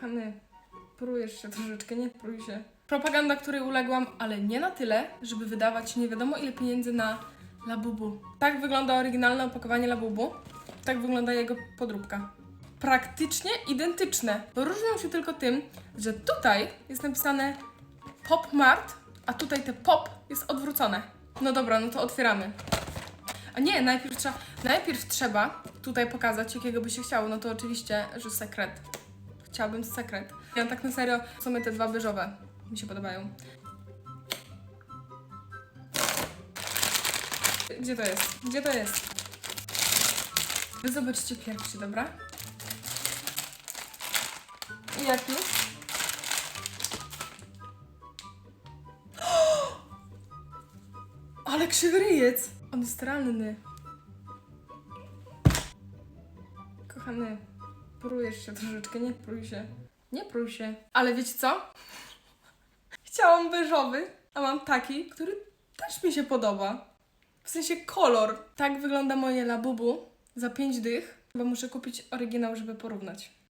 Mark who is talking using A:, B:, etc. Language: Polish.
A: Kochany, prujesz się troszeczkę, nie prój się. Propaganda, której uległam, ale nie na tyle, żeby wydawać nie wiadomo ile pieniędzy na Labubu. Tak wygląda oryginalne opakowanie Labubu. Tak wygląda jego podróbka. Praktycznie identyczne. Różnią się tylko tym, że tutaj jest napisane Pop Mart, a tutaj te pop jest odwrócone. No dobra, no to otwieramy. A nie, najpierw trzeba, najpierw trzeba tutaj pokazać, jakiego by się chciało. No to oczywiście, że sekret. Chciałabym sekret. Ja tak na serio, są te dwa beżowe. Mi się podobają. Gdzie to jest? Gdzie to jest? Wy zobaczycie pierwszy, dobra? I jaki? Ale krzywyryjec! On jest ranny. Kochany, prujesz się troszeczkę, nie prój się. Nie prój się. Ale wiecie co? Chciałam beżowy, a mam taki, który też mi się podoba. W sensie kolor. Tak wygląda moje labubu za 5 dych, bo muszę kupić oryginał, żeby porównać.